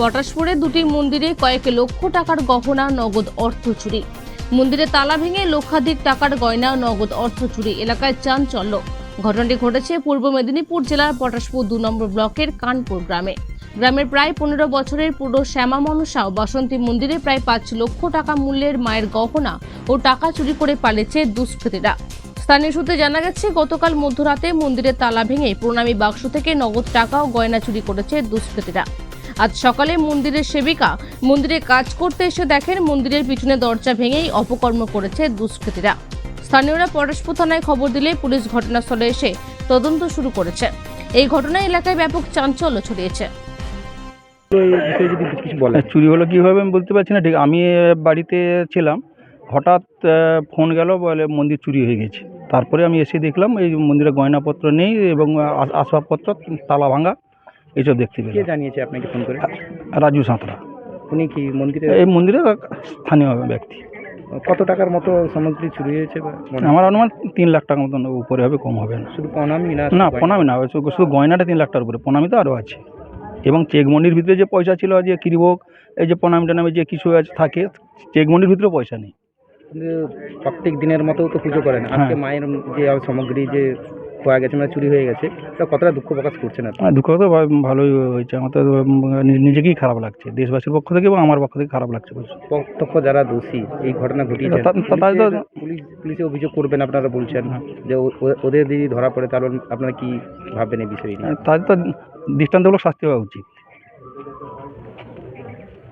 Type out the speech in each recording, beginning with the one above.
পটাশপুরে দুটি মন্দিরে কয়েক লক্ষ টাকার গহনা, নগদ অর্থ চুরি। মন্দিরে তালা ভেঙে লক্ষাধিক টাকার গয়না, নগদ অর্থ চুরি। এলাকায় চাঞ্চল্য। ঘটনাটি ঘটেছে পূর্ব মেদিনীপুর জেলার পটাশপুর দু নম্বর ব্লকের কানপুর গ্রামে। গ্রামের প্রায় পনেরো বছরের পুরো শ্যামা মনসা বাসন্তী মন্দিরে প্রায় পাঁচ লক্ষ টাকা মূল্যের মায়ের গহনা ও টাকা চুরি করে পালিয়েছে দুষ্কৃতীরা। স্থানীয় সূত্রে জানা গেছে, গতকাল মধ্যরাতে মন্দিরের তালা ভেঙে প্রণামী বাক্স থেকে নগদ টাকা ও গয়না চুরি করেছে দুষ্কৃতীরা। আজ সকালে মন্দিরের সেবিকা মন্দিরে কাজ করতে এসে দেখেন মন্দিরের পিছনে দরজা ভেঙেই অপকর্ম করেছে দুষ্কৃতীরা। স্থানীয়রা পরশপুর থানায় খবর দিলে পুলিশ ঘটনাস্থলে এসে তদন্ত শুরু করেছে। এই ঘটনায় এলাকায় ব্যাপক চাঞ্চল্য ছড়িয়েছে। বলেন। চুরি হলো কীভাবে আমি বলতে পারছি না। ঠিক আমি বাড়িতে ছিলাম। হঠাৎ ফোন গেল বলে মন্দির চুরি হয়ে গেছে। তারপরে আমি এসে দেখলাম এই মন্দিরে গয়নাপত্র নেই এবং আস- আসবাবপত্র তালা ভাঙা। এইসব দেখতে কে পেলাম জানিয়েছে আপনাকে ফোন করে? রাজু সাঁতরা। উনি কি মন্দিরে? এই মন্দিরের স্থানীয় ব্যক্তি। কত টাকার মতো সামগ্রী চুরি হয়েছে আমার অনুমান তিন লাখ টাকার মতন উপরে হবে কম হবে না। শুধু প্রণামী না? না প্রণামী না শুধু গয়নাটা তিন লাখ টাকার উপরে প্রণামী তো আরও আছে। এবং চেকমনির ভিতরে যে পয়সা ছিল যে কিরিভোগ এই যে প্রণামী টানামী যে কিছু আছে থাকে চেকমনির ভিতরে পয়সা নেই। প্রত্যেক দিনের মতো তো পুজো করেন আজকে হ্যাঁ। মায়ের যে সামগ্রী যে পাওয়া গেছে মানে চুরি হয়ে গেছে তা কতটা দুঃখ প্রকাশ করছেন আপনি হ্যাঁ, দুঃখ তো ভা- ভালোই হয়েছে আমার তো উম, নি- নিজেকেই খারাপ লাগছে দেশবাসীর পক্ষ থেকে এবং আমার পক্ষ থেকে খারাপ লাগছে প্রচুর। প্রত্যক্ষ যারা দোষী এই ঘটনা ঘটিয়েছে তা- তা- তাই তো- পুলিশ পুলিশে অভিযোগ করবেন আপনারা বলছেন হ্যাঁ। যে ও- ও- ওদের যদি ধরা পড়ে তাহলে আপনারা কি ভাববেন এই বিষয়ে নিয়ে? তাদের তো দৃষ্টান্তমূলক শাস্তি হওয়া উচিত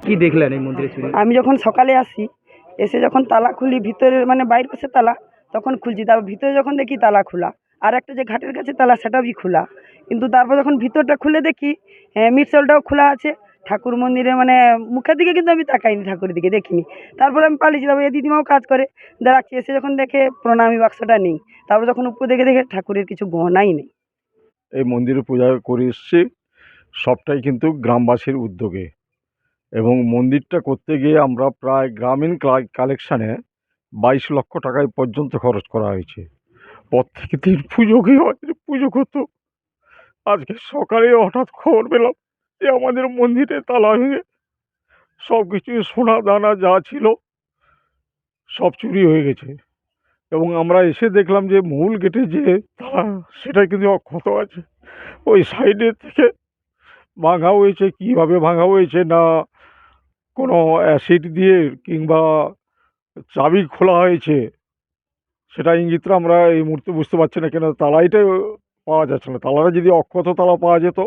কি দেখলেন এই মন্দিরে চুরি আমি যখন সকালে আসি এসে যখন তালা খুলি ভিতরে মানে বাইরে পাশে তালা তখন খুলছি তারপর ভিতরে যখন দেখি তালা খোলা আর একটা যে ঘাটের কাছে তালা সেটাও খোলা। কিন্তু তারপর যখন ভিতরটা খুলে দেখি হ্যাঁ, খোলা আছে। ঠাকুর মন্দিরে মানে মুখের দিকে কিন্তু আমি তাকাইনি ঠাকুরের দিকে দেখিনি। তারপরে আমি পালিয়েছি তারপর এই দিদিমাও কাজ করে। দাঁড়াচ্ছি এসে যখন দেখে প্রণামী বাক্সটা নেই তারপর যখন উপর দেখে দেখে ঠাকুরের কিছু গহনাই নেই। এই মন্দিরে পূজা করে এসছি সবটাই কিন্তু গ্রামবাসীর উদ্যোগে। এবং মন্দিরটা করতে গিয়ে আমরা প্রায় গ্রামীণ কালেকশানে বাইশ লক্ষ টাকায় পর্যন্ত খরচ করা হয়েছে। প্রত্যেক দিন পুজো গিয়ে আমাদের পুজো করতো। আজকে সকালে হঠাৎ খবর পেলাম যে আমাদের মন্দিরে তালা ভেঙে সব কিছু সোনা দানা যা ছিল সব চুরি হয়ে গেছে। এবং আমরা এসে দেখলাম যে মূল গেটে যে তালা, সেটা কিন্তু অক্ষত আছে। ওই সাইডে থেকে ভাঙা হয়েছে, কীভাবে ভাঙা হয়েছে না কোনো অ্যাসিড দিয়ে কিংবা চাবি খোলা হয়েছে। সেটা ইঙ্গিতটা আমরা এই মুহূর্তে বুঝতে পারছি না কেন তালাইটাই পাওয়া যাচ্ছে না। তালাটা যদি অক্ষত তালা পাওয়া যেত,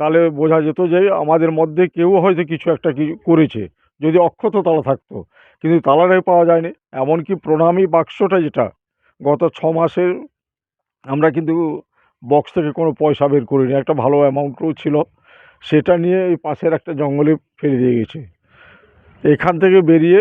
তাহলে বোঝা যেত যে আমাদের মধ্যে কেউ হয়তো কিছু একটা কি করেছে, যদি অক্ষত তালা থাকতো। কিন্তু তালাটাই পাওয়া যায়নি। এমনকি প্রণামী বাক্সটা যেটা, গত ছ মাসের আমরা কিন্তু বক্স থেকে কোনো পয়সা বের করিনি, একটা ভালো অ্যামাউন্টও ছিল, সেটা নিয়ে এই পাশের একটা জঙ্গলে ফেলে দিয়ে গেছে। এখান থেকে বেরিয়ে